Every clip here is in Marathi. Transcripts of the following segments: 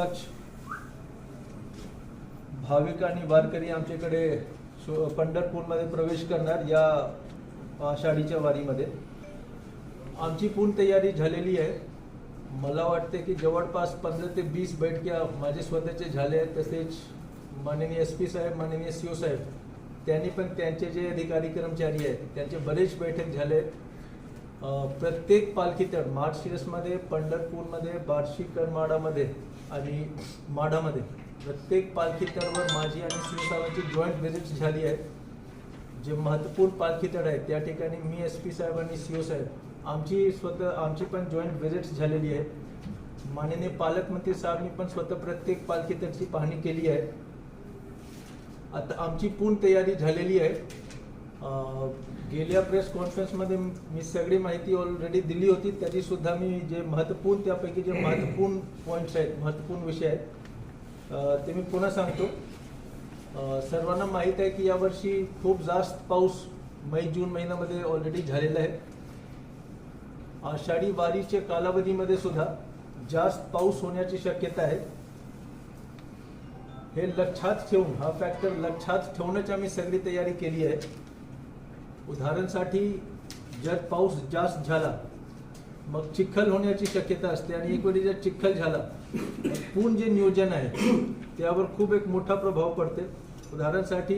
लक्ष. भाविक आणि वारकरी आमच्याकडे पंढरपूरमध्ये प्रवेश करणार या आषाढीच्या वारीमध्ये. आमची पूर्ण तयारी झालेली आहे. मला वाटते की जवळपास पंधरा ते वीस बैठक्या माझे स्वतःचे झाले आहेत. तसेच माननीय एस पी साहेब माननीय सी ओ साहेब त्यांनी पण त्यांचे जे अधिकारी कर्मचारी आहेत त्यांचे बरेच बैठक झाले आहेत. प्रत्येक पालखी मार्च मार्चशिरसमध्ये पंढरपूरमध्ये बार्शी करमाडामध्ये आणि माढामध्ये प्रत्येक पालखीतळवर माझी आणि शिवसाहेबांची जॉईंट व्हिजिट झाली आहे. जे महत्त्वपूर्ण पालखी तळ आहे त्या ठिकाणी मी एस पी साहेब आणि सी ओ साहेब आमची स्वतः आमची पण जॉईंट व्हिजिट्स झालेली आहे. माननीय पालकमंत्री साहेबांनी पण स्वतः प्रत्येक पालखीतळची पाहणी केली आहे. आता आमची पूर्ण तयारी झालेली आहे. गेल्या प्रेस कॉन्फरन्समध्ये मी सगळी माहिती ऑलरेडी दिली होती. त्याची सुद्धा मी जे महत्त्वपूर्ण त्यापैकी जे महत्त्वपूर्ण पॉईंट्स आहेत महत्त्वपूर्ण विषय आहेत ते मी पुन्हा सांगतो. सर्वांना माहीत आहे की यावर्षी खूप जास्त पाऊस मे जून महिन्यामध्ये ऑलरेडी झालेला आहे. आषाढी वारीच्या कालावधीमध्ये सुद्धा जास्त पाऊस होण्याची शक्यता आहे. हे लक्षात ठेवून हा फॅक्टर लक्षात ठेवण्याची आम्ही सगळी तयारी केली आहे. उदाहरणसाठी जर पाऊस जास्त झाला मग चिखल होण्याची शक्यता असते आणि एक वेळी जर चिखल झाला पूर्ण जे नियोजन आहे त्यावर खूप एक मोठा प्रभाव पडते. उदाहरणासाठी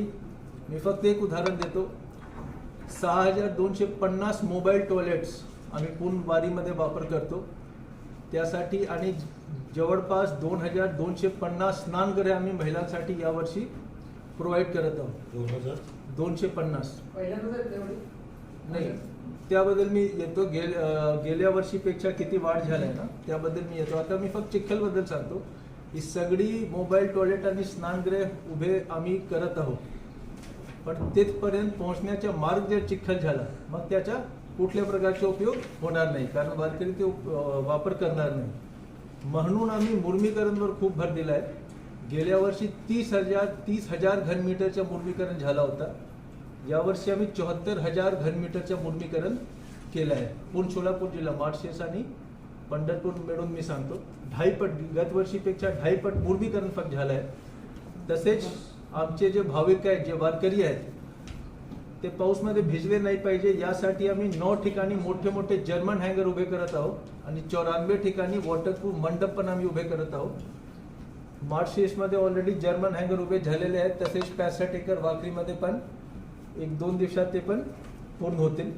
मी फक्त एक उदाहरण देतो. सहा हजार दोनशे पन्नास मोबाईल टॉयलेट्स आम्ही पूर्ण वारीमध्ये वापर करतो. त्यासाठी आणि जवळपास दोन हजार दोनशे पन्नास स्नानगृहे आम्ही महिलांसाठी यावर्षी प्रोव्हाइड करत आहोत. दोन हजार? दोनशे पन्नास. आहे नाही त्याबद्दल मी येतो. गेल गेल्या वर्षीपेक्षा किती वाढ झालाय ना त्याबद्दल मी येतो. आता मी फक्त चिखलबद्दल सांगतो. ही सगळी मोबाईल टॉयलेट आणि स्नानगृह उभे आम्ही करत आहोत. पण तिथपर्यंत पोहोचण्याचा मार्ग जर चिखल झाला मग त्याचा कुठल्या प्रकारचा उपयोग होणार नाही. कारण वारकरी ते वापर करणार नाही. म्हणून आम्ही मुर्मीकरणवर खूप भर दिला आहे गेल्या वर्षी तीस हजार तीस हजार घनमीटरचं मुर्मीकरण झाला होता. यावर्षी आम्ही चौहत्तर हजार घनमीटरचं मुर्मीकरण केलं आहे. पूर्ण सोलापूर जिल्हा मार्शेस आणि पंढरपूर मिळून मी सांगतो. ढाईपट गतवर्षीपेक्षा ढाईपट मुर्मीकरण फक्त झालं आहे तसेच आमचे जे भाविक आहेत जे वारकरी आहेत ते पाऊसमध्ये भिजले नाही पाहिजे. यासाठी आम्ही नऊ ठिकाणी मोठे मोठे जर्मन हँगर उभे करत आहोत आणि चौऱ्याण्णव ठिकाणी वॉटरप्रूफ मंडप पण आम्ही उभे करत आहोत. मार्शेसमध्ये ऑलरेडी जर्मन हँगर उभे झालेले आहेत. तसेच पॅसष्ट एकर वाकरीमध्ये पण एक दोन दिवसात ते पण पूर्ण होतील.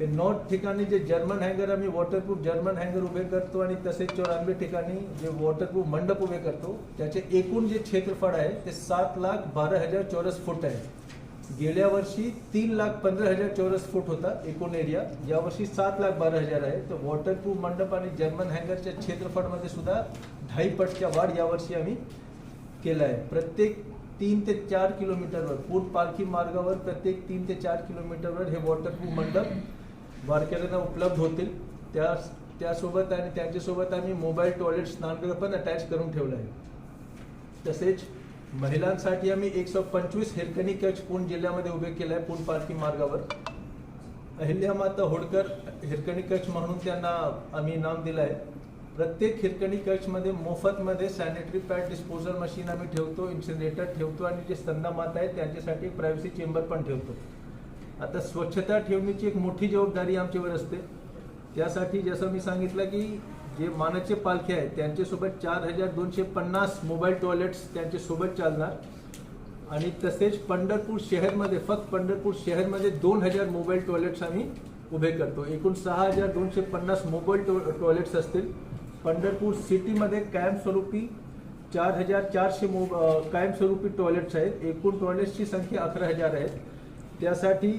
ते नऊ ठिकाणी जे जर्मन हँगर आम्ही वॉटरप्रूफ जर्मन हँगर उभे करतो आणि तसेच चौऱ्याण्णव ठिकाणी जे वॉटरप्रूफ मंडप उभे करतो त्याचे एकूण जे क्षेत्रफळ आहे ते सात लाख बारा हजार चौरस फूट आहे. गेल्या वर्षी तीन लाख पंधरा हजार चौरस फूट होता एकूण एरिया यावर्षी सात लाख बारा हजार आहे. तर वॉटरप्रूफ मंडप आणि जर्मन हँगरच्या क्षेत्रफळमध्ये सुद्धा ढाई पटच्या वाढ यावर्षी आम्ही केला आहे प्रत्येक तीन ते चार किलोमीटरवर. पूर्ण पालखी मार्गावर प्रत्येक तीन ते चार किलोमीटरवर हे वॉटरप्रूफ मंडप वारकऱ्यांना उपलब्ध होतील. त्या त्यासोबत आणि त्यांच्यासोबत आम्ही मोबाईल टॉयलेट स्नानगृह पण अटॅच करून ठेवलं आहे. तसेच महिलांसाठी आम्ही एकशे पंचवीस हिरकणी कच पूर्ण जिल्ह्यामध्ये उभे केले आहे पूर्ण पालखी मार्गावर. अहिल्यामाता होडकर हिरकणी कच म्हणून त्यांना आम्ही नाम दिलं आहे. प्रत्येक खिरकणी कक्षमध्ये मोफतमध्ये सॅनिटरी पॅड डिस्पोजल मशीन आम्ही ठेवतो इन्सिनेटर ठेवतो आणि जे स्तंदा आहेत त्यांच्यासाठी प्रायव्हसी चेंबर पण ठेवतो. आता स्वच्छता ठेवण्याची एक मोठी जबाबदारी आमच्यावर असते. त्यासाठी जसं मी सांगितलं की जे मानाचे पालखे आहेत त्यांच्यासोबत चार हजार दोनशे पन्नास मोबाईल टॉयलेट्स त्यांच्यासोबत चालणार. आणि तसेच पंढरपूर शहरमध्ये फक्त पंढरपूर शहरमध्ये दोन हजार मोबाईल टॉयलेट्स आम्ही उभे करतो. एकूण सहा हजार दोनशे पन्नास मोबाईल टॉ टॉयलेट्स असतील. पंढरपूर सिटीमध्ये कायमस्वरूपी चार हजार चारशे मो कायमस्वरूपी टॉयलेट्स आहेत. एकूण टॉयलेट्सची संख्या अकरा हजार आहे त्यासाठी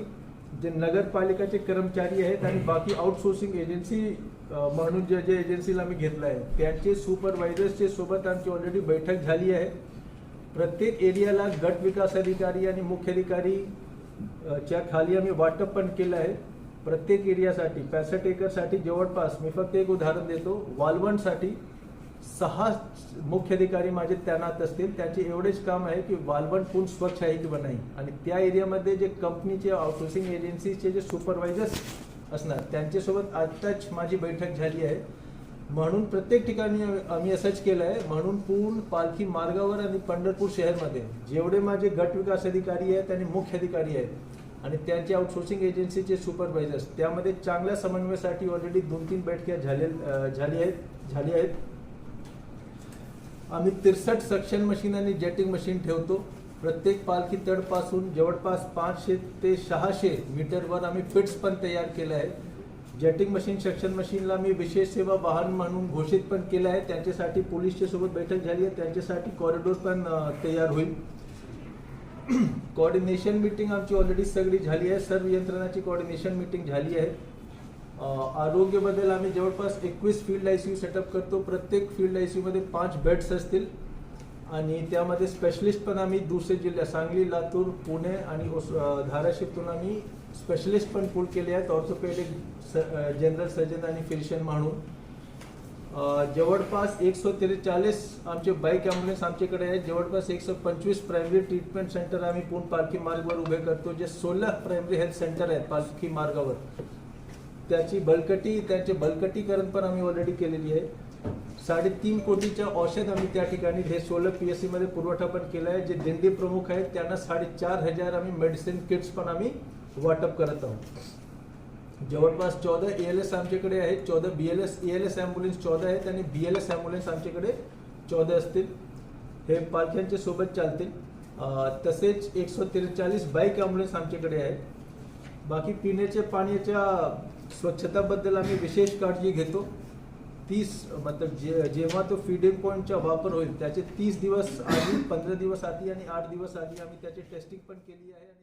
जे नगरपालिकाचे कर्मचारी आहेत आणि बाकी आउटसोर्सिंग एजन्सी म्हणून जे जे एजन्सीला आम्ही घेतलं आहे त्यांचे सुपरवायझर्सचे सोबत आमची ऑलरेडी बैठक झाली आहे. प्रत्येक एरियाला गट विकास अधिकारी आणि मुख्य अधिकारी च्या खाली आम्ही वाटप पण केलं आहे. प्रत्येक एरियासाठी पॅसठ एकरसाठी जवळपास मी फक्त एक उदाहरण देतो वालवणसाठी सहा मुख्य अधिकारी माझे तैनात असतील. त्यांचे एवढेच काम आहे की वालवण पूर्ण स्वच्छ आहे किंवा नाही. आणि त्या एरियामध्ये जे कंपनीचे आउटसोर्सिंग एजन्सीचे जे सुपरवायझर्स असणार त्यांच्यासोबत आत्ताच माझी बैठक झाली आहे. म्हणून प्रत्येक ठिकाणी आम्ही असंच केलं आहे. म्हणून पूर्ण पालखी मार्गावर आणि पंढरपूर शहरमध्ये जेवढे माझे गट विकास अधिकारी आहेत आणि मुख्य अधिकारी आहेत आणि त्यांचे आउटसोर्सिंग एजन्सीचे सुपरवायझर्स त्यामध्ये चांगल्या समन्वयासाठी ऑलरेडी दोन तीन बैठक्या झाले झाली आहेत झाली आहेत. आम्ही तिरसठ सक्शन मशीन आणि जेटिंग मशीन ठेवतो. प्रत्येक पालखी तडपासून जवळपास पाचशे ते सहाशे मीटरवर आम्ही फिट्स पण तयार केले आहेत. जेटिंग मशीन सक्शन मशीनला आम्ही विशेष सेवा वाहन म्हणून घोषित पण केलं आहे त्यांच्यासाठी पोलीसच्या सोबत बैठक झाली आहे. त्यांच्यासाठी कॉरिडोर पण तयार होईल. कोऑर्डिनेशन मीटिंग आमची ऑलरेडी सगळी झाली आहे. सर्व यंत्रणाची कोऑर्डिनेशन मीटिंग झाली आहे. आरोग्यबद्दल आम्ही जवळपास एकवीस field I C U setup करतो. प्रत्येक फील्ड आय सी यूमध्ये पाच बेड्स असतील. आणि त्यामध्ये स्पेशलिस्ट पण आम्ही दुसरे जिल्ह्या सांगली लातूर पुणे आणि ओस- धाराशिवतून आम्ही स्पेशलिस्ट पण पूल केले आहेत. ऑर्थोपेडिक जनरल सर्जन आणि फिजिशियन म्हणून. जवळपास एकशे त्रेचाळीस आमचे बाईक ॲम्ब्युलन्स आमच्याकडे आहेत जवळपास एकशे पंचवीस प्रायमरी ट्रीटमेंट सेंटर आम्ही पूर्ण पालखी मार्गावर उभे करतो. जे सोळा प्रायमरी हेल्थ सेंटर आहेत पालखी मार्गावर. त्याची बळकटी त्याचे बळकटीकरण पण आम्ही ऑलरेडी केलेली आहे. साडेतीन कोटीच्या औषध आम्ही त्या ठिकाणी हे सोलर पी एस सीमध्ये पुरवठा पण केला आहे जे दिंडी प्रमुख आहेत त्यांना साडेचार हजार आम्ही मेडिसिन किट्स पण आम्ही वाटप करत आहोत. जवळपास चौदा ए एल एस आमच्याकडे आहेत चौदा B L S A L S ambulance चौदा आहेत आणि बी एल एस ॲम्ब्युलन्स आमच्याकडे चौदा असतील. हे पालख्यांच्या सोबत चालतील. तसेच एकशे त्रेचाळीस बाईक ॲम्ब्युलन्स आमच्याकडे आहेत. बाकी पिण्याच्या पाण्याच्या स्वच्छताबद्दल आम्ही विशेष काळजी घेतो. तीस मतलब जे जेव्हा तो फीडिंग पॉईंटचा वापर होईल त्याचे तीस दिवस आधी पंधरा दिवस आधी आणि आठ दिवस आधी आम्ही त्याची टेस्टिंग पण केली आहे आणि